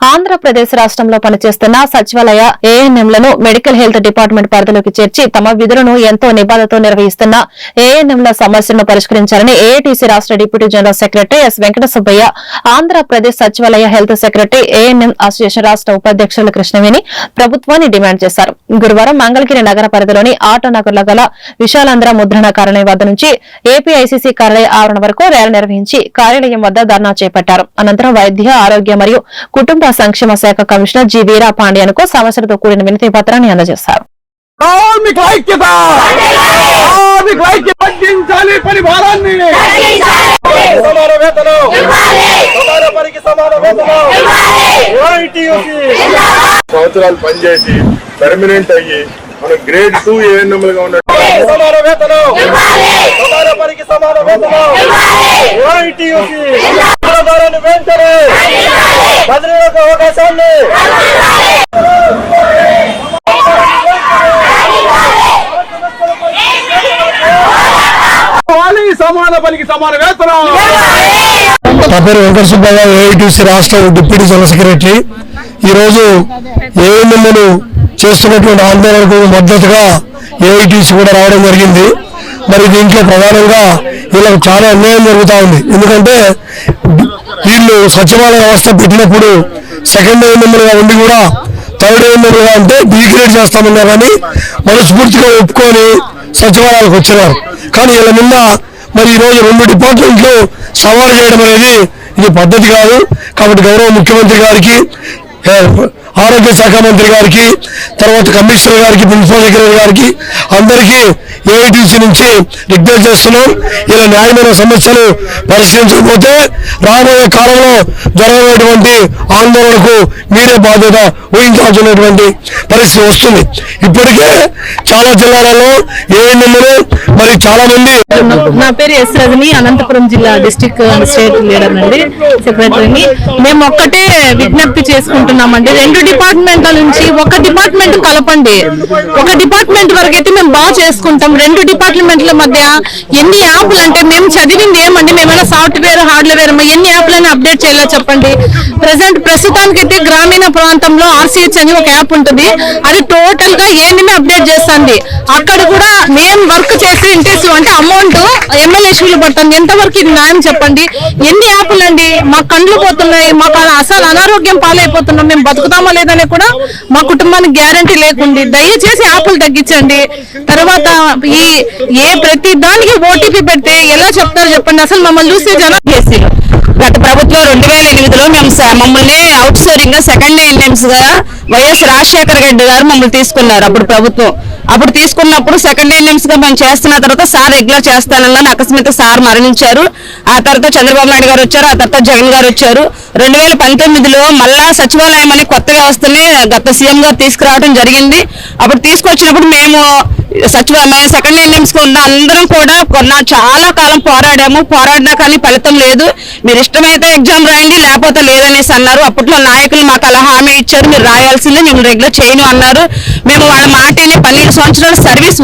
ఆంధ్రప్రదేశ్ రాష్ట్రంలో పనిచేస్తున్న సచివాలయ ఏఎన్ఎంలను మెడికల్ హెల్త్ డిపార్ట్మెంట్ పరిధిలోకి చేర్చి తమ విధులను ఎంతో నిబంధనతో నిర్వహిస్తున్న ఏఎన్ఎంల సమస్యలను పరిష్కరించాలని ఏఐటీసీ రాష్ట్ర deputy general secretary S Venkata Subbaiah Andhra Pradesh సచివాలయ హెల్త్ సెక్రటరీ ఏఎన్ఎం అసోసియేషన్ రాష్ట్ర ఉపాధ్యక్షులు కృష్ణవేణి ప్రభుత్వాన్ని డిమాండ్ చేశారు. గురువారం మంగళగిరి నగర పరిధిలోని ఆటోనగర్లో గల విశాలాంధ్ర ముద్రణ కార్యాలయం వద్ద నుంచి ఏపీఐసీసీ కార్యాలయ ఆవరణ వరకు ర్యాలీ నిర్వహించి కార్యాలయం వద్ద ధర్నా చేపట్టారు. అనంతరం వైద్య ఆరోగ్య మరియు కుటుంబ సంక్షేమ శాఖ కమిషనర్ జి వీరా పాండ్యన్కు సమస్యలతో కూడిన వినతి పత్రాన్ని అందజేశారు. కార్మిక ఐక్యత! కార్మిక ఐక్యత! తగ్గించాలి పని భారాన్ని సమాన వేతనం! సమాన పనికి సమాన వేతనం! OITUC. సంవత్సరాలు పనిచేసి పర్మనెంట్ అయ్యి మనం గ్రేడ్ టూ ఏఎన్ఎంలుగా ఉన్నట్టు సమాన వేతనం! సమాన పనికి సమాన వేతనం! OITUC. సమాధానాన్ని వెంటనే బదిలీలకు అవకాశాన్ని కావాలి సమాన పనికి సమాన వేతనం. నా పేరు వెంకట సుబ్బయ్య ఏఐటీసీ రాష్ట్ర డిప్యూటీ జనరల్ సెక్రటరీ. ఈరోజు ఏఎన్ఎంలు చేస్తున్నటువంటి ఆందోళనకు మద్దతుగా ఏఐటీసీ కూడా రావడం జరిగింది. మరి దీంట్లో ప్రధానంగా వీళ్ళకు చాలా అన్యాయం జరుగుతూ ఉంది. ఎందుకంటే వీళ్ళు సచివాలయ వ్యవస్థ పెట్టినప్పుడు సెకండ్ ఏఎన్ఎంలుగా ఉండి కూడా థర్డ్ ఏఎన్ఎంలుగా అంటే డిగ్రేడ్ చేస్తామన్నారు కానీ మనస్ఫూర్తిగా ఒప్పుకొని సచివాలయాలకు వచ్చినారు. కానీ వీళ్ళ నిన్న మరి ఈ రోజు రెండు డిపార్ట్మెంట్లు సవాలు చేయడం అనేది ఇది పద్ధతి కాదు. కాబట్టి గౌరవ ముఖ్యమంత్రి గారికి ఆరోగ్య శాఖ మంత్రి గారికి తర్వాత కమిషనర్ గారికి ప్రిన్సిపల్ సెక్రటరీ గారికి అందరికీ ఏఐటీసీ నుంచి రిక్వెస్ట్ చేస్తున్నాం. ఇలా న్యాయమైన సమస్యలు పరిశీలించకపోతే రాబోయే కాలంలో జరగబోయేటువంటి ఆందోళనకు మీరే బాధ్యత ఊహించాల్సినటువంటి పరిస్థితి వస్తుంది. ఇప్పటికే చాలా జిల్లాలలో ఏఎన్ఎంలు మరి చాలా మంది నా పేరు ఎస్ రజని అనంతపురం జిల్లా డిస్టిక్ స్టేట్ లీడర్ అండి సెక్రటరీని. మేము ఒక్కటే విజ్ఞప్తి చేసుకుంటున్నామండి. రెండు డిపార్ట్మెంట్ల నుంచి ఒక డిపార్ట్మెంట్ కలపండి. ఒక డిపార్ట్మెంట్ వరకు అయితే మేము బాగా చేసుకుంటాం. రెండు డిపార్ట్మెంట్ల మధ్య ఎన్ని యాప్లు అంటే మేము చదివింది ఏమండి? మేమైనా సాఫ్ట్వేర్ హార్డ్వేర్ ఎన్ని యాప్లైనా అప్డేట్ చేయాలో చెప్పండి? ప్రజెంట్ ప్రస్తుతానికి అయితే గ్రామీణ ప్రాంతంలో ఆర్సీహెచ్ అని ఒక యాప్ ఉంటుంది. అది టోటల్గా ఏమేమి అప్డేట్ చేస్తుంది? అక్కడ కూడా మేము వర్క్ చేసి ఇంట్రెస్ట్ అంటే అమౌంట్ ఎమ్మెల్యేషులు పడుతుంది ఎంతవరకు ఇది న్యాయం చెప్పండి? ఎన్ని యాప్లు అండి మా కండ్లు పోతున్నాయి. మాకు అసలు అనారోగ్యం పాలైపోతున్నాం. మేము బతుకుతామా లేదని కూడా మా కుటుంబానికి గ్యారంటీ లేకుంది దయచేసి యాప్లు తగ్గించండి. తర్వాత ఈ ఏ ప్రతి దానికి ఓటీపీ పెడితే ఎలా చెప్తారు చెప్పండి? అసలు మమ్మల్ని చూస్తే జనం చేసి గత ప్రభుత్వం రెండు వేల ఎనిమిదిలో మేము మమ్మల్ని అవుట్ సోరింగ్గా సెకండ్ ఎన్ఎంస్గా వైఎస్ రాజశేఖర రెడ్డి గారు మమ్మల్ని తీసుకున్నారు అప్పుడు ప్రభుత్వం. అప్పుడు తీసుకున్నప్పుడు సెకండ్ ఎన్ఎంస్గా మేము చేస్తున్న తర్వాత సార్ రెగ్యులర్ చేస్తానని అకస్మాత్ సార్ మరణించారు. ఆ తర్వాత చంద్రబాబు నాయుడు గారు వచ్చారు ఆ తర్వాత జగన్ గారు వచ్చారు. రెండు వేల పంతొమ్మిదిలో మళ్ళా సచివాలయం అని కొత్త వ్యవస్థని గత సీఎం గారు తీసుకురావడం జరిగింది. అప్పుడు తీసుకొచ్చినప్పుడు మేము సచివాలయం సెకండ్ ఎన్ఎంస్కు ఉన్న అందరం కూడా కొన్న చాలా కాలం పోరాడాము. పోరాడినా కానీ ఫలితం లేదు. మీరు ఇష్టమైతే ఎగ్జామ్ రాయండి లేకపోతే లేదనేసి అన్నారు. అప్పట్లో నాయకులు మాకు అలా హామీ ఇచ్చారు. మీరు రాయాల్సిందే మేము రెగ్యులర్ చేయను అన్నారు. మేము వాళ్ళ మాటని పన్నెండు సంవత్సరాల సర్వీస్